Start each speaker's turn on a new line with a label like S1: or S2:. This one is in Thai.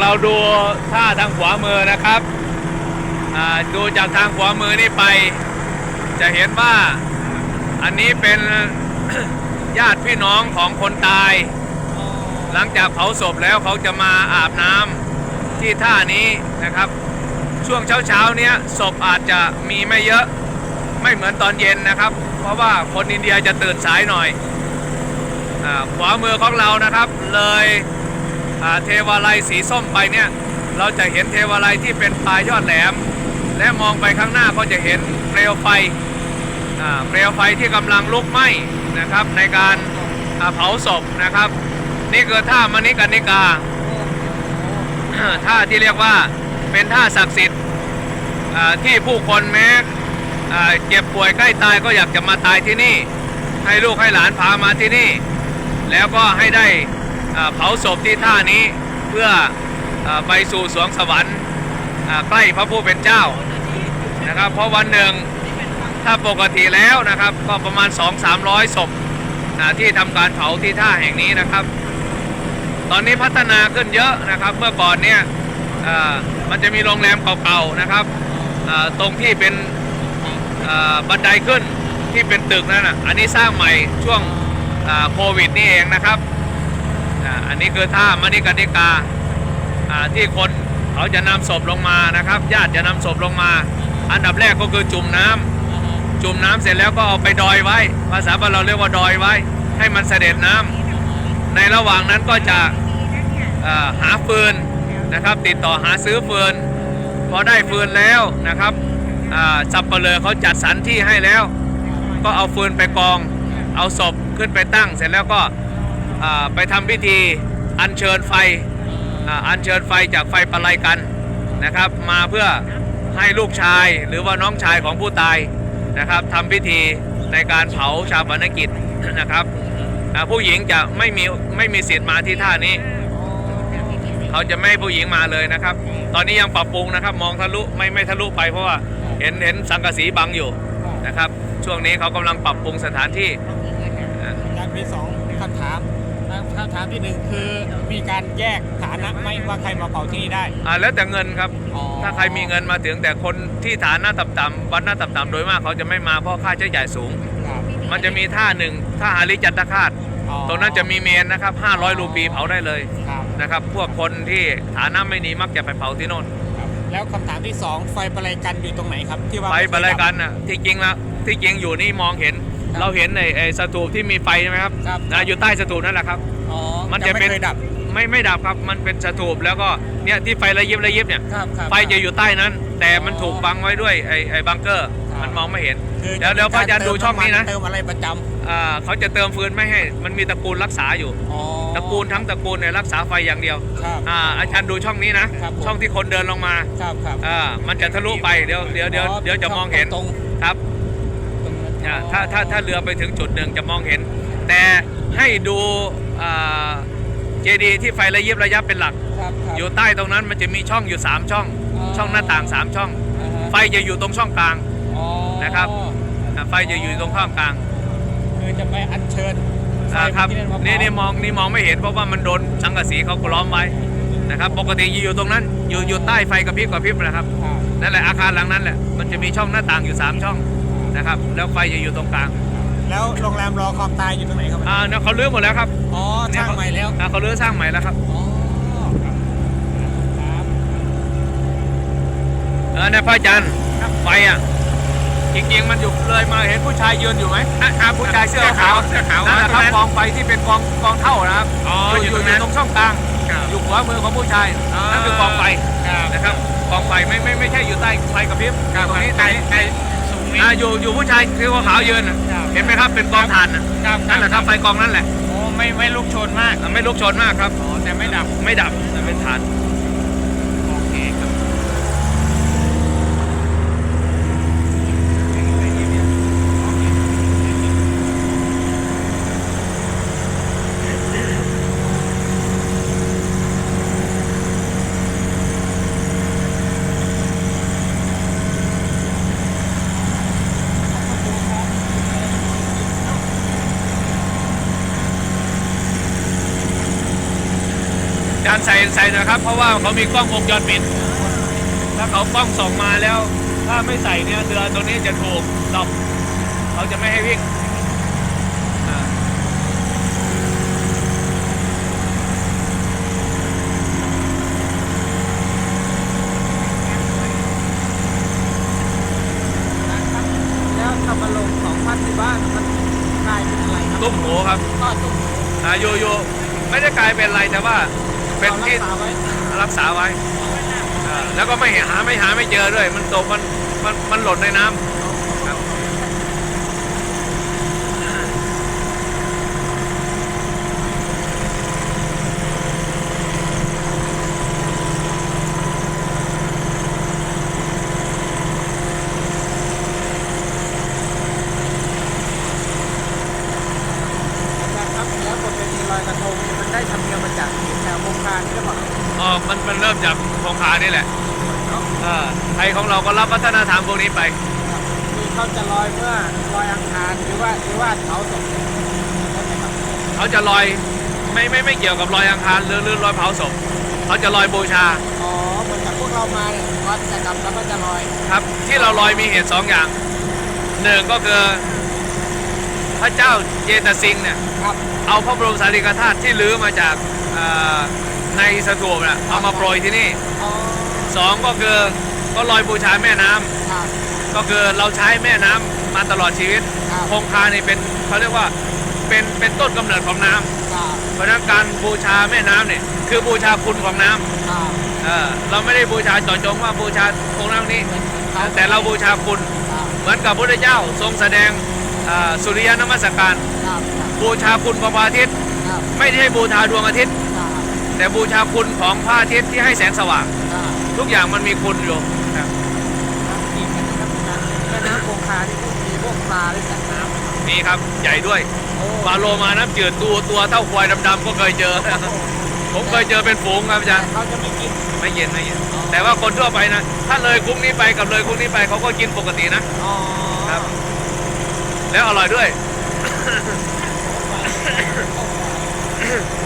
S1: เราดูท่าทางขวามือนะครับดูจากทางขวามือนี่ไป จะเห็นว่าอันนี้เป็นญาติพี่น้องของคนตาย หลังจากเผาศพแล้วเขาจะมาอาบน้ำที่ท่านี้นะครับ ช่วงเช้าเช้าๆเนี้ยศพอาจจะมีไม่เยอะไม่เหมือนตอนเย็นนะครับ เพราะว่าคนอินเดียจะตื่นสายหน่อยอขวามือของเรานะครับเลย เทวาลัยสีส้มไปเนี่ย เราจะเห็นเทวาลัยที่เป็นปลายยอดแหลม และมองไปข้างหน้าก็จะเห็นเปลวไฟเปลวไฟที่กำลังลุกไหม้นะครับ ในการเผาศพนะครับ นี่คือท่ามณิกันนิกาท่าที่เรียกว่าเป็นท่าศักดิ์สิทธิ์ที่ผู้คนแม้เจ็บป่วยใกล้ตายก็อยากจะมาตายที่นี่ ให้ลูกให้หลานพามาที่นี่ แล้วก็ให้ได้ เผาศพที่ท่านี้เพื่ออไปสู่สวงสวรรค์ใกล้พระผู้เป็นเจ้านะครับ เพราะวันหนึ่งถ้าปกติแล้วนะครับ ก็ประมาณ 2-300ศพอ่าที่ทำการเผาที่ท่าแห่งนี้นะครับ ตอนนี้พัฒนาขึ้นเยอะนะครับ เมื่อก่อนเนี่ยมันจะมีโรงแรมเก่าๆนะครับตรงที่เป็นบันไดขึ้นที่เป็นตึกนั่นน่ะอันนี้สร้างใหม่ช่วงโควิดนี่เองนะครับ อันนี้คือท่ามณิกนิกาที่คนเขาจะนำศพลงมานะครับ ญาติจะนำศพลงมา อันดับแรกก็คือจุ่มน้ำจุ่มน้ำเสร็จแล้วก็เอาไปดอยไว้ ภาษาบ้านเราเรียกว่าดอยไว้ ให้มันเสด็จน้ำในระหว่างนั้นก็จะหาฟืนนะครับ ติดต่อหาซื้อฟืนพอได้ฟืนแล้วนะครับอ่าสับเปลือเขาจัดสรรที่ให้แล้ว ก็เอาฟืนไปกอง เอาศพขึ้นไปตั้งเสร็จแล้วก็ ไปทำพิธีอัญเชิญไฟอัญเชิญไฟจากไฟประไลกันนะครับ มาเพื่อให้ลูกชายหรือว่าน้องชายของผู้ตายนะครับทำพิธีในการเผาชาปนกิจนะครับผู้หญิงจะไม่มีไม่มีสิทธิ์มาที่ท่านี้ เขาจะไม่ผู้หญิงมาเลยนะครับ ตอนนี้ยังปรับปรุงนะครับ มองทะลุไม่ไม่ทะลุไปเพราะว่าเห็นเห็นสังกะสีบังอยู่นะครับ ช่วงนี้เขากำลังปรับปรุงสถานที่
S2: อาจารย์มีสองคำถาม คำถามที่หนึ่งคือมีการแยกฐานะไหมว่าใครมาเผาที่นี่ได้
S1: อ่าแล้วแต่เงินครับ
S2: อ๋อ
S1: ถ้าใครมีเงินมาถึงแต่คนที่ฐานะต่ำๆวันหน้าต่ำๆโดยมากเขาจะไม่มาเพราะค่าใช้จ่ายสูง
S2: ครับ
S1: มันจะมีท่าหนึ่งท่าอาริจันตคาต
S2: อ๋อ
S1: ตรงนั้นจะมีเมนนะครับ 500 รูปีเผาได้เลย
S2: ครับ
S1: นะครับ พวกคนที่ฐานะไม่ดีมักจะไปเผาที่โน่น
S2: ครับ แล้วคำถามที่สองไฟประไลกันอยู่ตรงไหนครับ ที่ว่า
S1: ไฟ
S2: ม่เคย
S1: บรรย
S2: ดั
S1: กันนะที่จริงแล้วที่จริงอยู่นี่มองเห็น
S2: ครับ
S1: เราเห็นในไอ้สถูปที่มีไฟใช่ไหมครับ
S2: ครับ
S1: นะอยู่ใต้สถูปนั่นแหละครับ
S2: อ๋อ
S1: มันจะ
S2: ไม่
S1: เป็น
S2: เคยดับ
S1: ไม่ไม่ดับครับมันเป็นสถูปแล้วก็เนี่ยที่ไฟระยิบระยิบเนี่ย
S2: ครับครับ
S1: ไฟจะอยู่ใต้นั้น แต่มันถูกบังไว้ด้วยไอ้ไอ้บังเกอร์
S2: ครับ
S1: มันมองไม่เห็น
S2: คือ
S1: เดี๋ยวเดี๋ยวพระอาจารย์ดูช่องนี้นะ
S2: เติมอะไรประจำ
S1: อ่าเขาจะเติมฟืนไม่ให้มันมีตระกูลรักษาอยู่
S2: อ๋อ
S1: ตระกูลทั้งตระกูลเนี่ยรักษาไฟอย่างเดียว
S2: ครับ
S1: อ่าอาจารย์ดูช่องนี้นะ ครับ
S2: ผม
S1: ช่องที่คนเดินลงมา
S2: ครับครับ
S1: อ่ามันจะทะลุไปเดี๋ยวเดี๋ยวเดี๋ยวเดี๋ยวจะมองเห็น
S2: ตรง
S1: ครับ
S2: ตรงนั้น
S1: อ่า ถ้าถ้าถ้าเรือไปถึงจุดหนึ่งจะมองเห็น แต่ให้ดูเจดีที่ไฟระยิบระยับเป็นหลัก
S2: ครับครับ
S1: อยู่ใต้ตรงนั้นมันจะมีช่องอยู่ 3 ช่อง
S2: อ๋อ
S1: ช่องหน้าต่าง 3 ช่อง
S2: อ่าฮะ
S1: ไฟจะอยู่ตรงช่องกลาง
S2: อ๋อ
S1: นะครับอ่าไฟจะอยู่ตรงช่องกลาง
S2: คือจะไปอัญเชิญไฟ
S1: อ่าครับ
S2: ที่มาเผา
S1: นี่นี่มองนี่มองไม่เห็นเพราะว่ามันโดนสังกะสีเขาล้อมไว้นะครับปกติอยู่ตรงนั้นอยู่อยู่ใต้ไฟกระพริบกระพริบนะครับ
S2: ครับ
S1: นั่นแหละอาคารหลังนั้นแหละมันจะมีช่องหน้าต่างอยู่ 3 ช่อง นะครับ แล้วไฟจะอยู่ตรงกลาง
S2: แล้วโรงแรมรอความตายอยู่ตรงไหนครับ
S1: อ่าเนี่ยเขาลื้อหมดแล้วครับ
S2: อ๋อสร้างใหม่แล้ว
S1: อ่าเขาลื้อสร้างใหม่แล้วครับ
S2: อ๋อครับครับ
S1: เออเนี่ยพระอาจารย์ไฟอะจริงๆมันอยู่เลยมาเห็นผู้ชายยืนอยู่ไหมครับผู้ชายเสื้อขาว
S2: เสื้อขาว
S1: นั่นแหละครับ
S2: ตรงนั้น
S1: กองไฟที่เป็นกองกองเท่านะครับ
S2: อ๋ออยู่
S1: อยู่
S2: ตรงนั้น
S1: ตรงช่องกลาง
S2: ครับ
S1: อยู่ขวามือของผู้ชาย
S2: อ๋อ
S1: นั่นคือกองไฟ
S2: ครับ
S1: นะครับกองไฟไม่ไม่ไม่ใช่อยู่ใต้ไฟกระพริบ
S2: ครับ
S1: ตรงนี้
S2: ไก
S1: ต
S2: ล
S1: รงนี้
S2: ไกลสูงนี่
S1: อ่าอยู่อยู่ผู้ชายเสื้อขาวยืนน่ะ
S2: ครับ
S1: เห็นไหมครับเป็นกองถ่านน่ะ
S2: ครับ
S1: นั่นแหละครับไฟกองนั่นแหละ
S2: โอ้ไม่ไม่ลุกโชนมาก
S1: อะไม่ลุกโชนมากครับ
S2: อ๋อแต่ไม่ดับ
S1: ไม่ดับแต่เป็นฐาน
S2: โอเคครับ
S1: จะารย์ใส่ใส่นะครับ เพราะว่าเขามีกล้องวงจรปิด ถ้าเขากล้องส่องมาแล้ว ถ้าไม่ใส่เนี่ยเรือตัวนี้จะถูกดอกเขาจะไม่ให้วิ่งอ่า
S2: แล้วทำมาลงสองพันที่บ้านมันกลายเป็นอะไรครับ
S1: ตุ้มหูครับ
S2: ก็ตุ้ม
S1: อ่าโยโย่ไม่ได้กลายเป็นอะไรแต่ว่า เป็นที่
S2: รักษาไว้
S1: อ่าแล้วก็ไม่หาไม่หาไม่เจอด้วย มันตกมันมันมันหล่นในน้ำครับ
S2: อาจารย์ครับแล้วประเพณีลอยกระทงมันได้ทำ โครงการหรือเปล่า
S1: อ๋อมันมันเริ่มจากโครงการนี่แหละ
S2: เนาะ
S1: อ่าไทยของเราก็รับวัฒนธรรมพวกนี้ไป
S2: คือเขาจะลอยเมื่อลอยอังคารหรือว่าหรือว่าเผาศพเข้าใจครับ
S1: เขาจะลอยไม่ไม่ไม่เกี่ยวกับลอยอังคารหรือหรือลอยเผาศพเขาจะลอยบูชา
S2: อ๋อเหมือนกับพวกเรามาเนี่ยวัดจะกรรมแล้วก็จะลอย
S1: ครับ ที่เราลอยมีเหตุสองอย่างหนึ่งก็คือพระเจ้าเจตสิงห์เนี่ย
S2: ครับ
S1: เอาพระบรมสารีริกธาตุที่ลื้อมาจาก อ่าในสถูปน่ะเอามาโปรยที่นี่
S2: อ๋อ
S1: สองก็คือก็ลอยบูชาแม่น้ำ
S2: ครับ
S1: ก็คือเราใช้แม่น้ำมาตลอดชีวิต
S2: ครับ
S1: คงคานี่เป็นเขาเรียกว่าเป็นเป็นต้นกำเนิดของน้ำ
S2: ครับ
S1: เพราะฉะนั้นการบูชาแม่น้ำเนี่ยคือบูชาคุณของน้ำ
S2: ครับ
S1: เออเราไม่ได้บูชาเจาะจงว่าบูชาองค์น้ำนี้แต่เราบูชาคุณ
S2: ครับ
S1: เหมือนกับพระพุทธเจ้าทรงแสดงอ่าสุริยนมัสการ
S2: ครับครับ
S1: บูชาคุณของพระอาทิตย์
S2: ครับ
S1: ไม่ได้บูชาดวงอาทิตย์
S2: ครับ
S1: แต่บูชาคุณของพระอาทิตย์ที่ให้แสงสว่าง
S2: ครับ
S1: ทุกอย่างมันมีคุณอยู่ครับ
S2: อีกอันนะครับอาจารย์แม่น้ำคงคาที่พวกมีพวกปลาหรือสัตว์น้ำ
S1: นี่ครับใหญ่ด้วย
S2: โอ้
S1: ปลาโลมาน้ำจืดตัวตัวเท่าควายดำๆก็เคยเจอ ผมเคยเจอเป็นฝูงครับอาจารย์
S2: เขาจะไม่กิน
S1: ไม่เย็นไม่เย็นแต่ว่าคนทั่วไปนะ ถ้าเลยคุ้งนี้ไปกับเลยคุ้งนี้ไปเขาก็กินปกตินะ
S2: อ๋อ
S1: ครับ แล้วอร่อยด้วย here.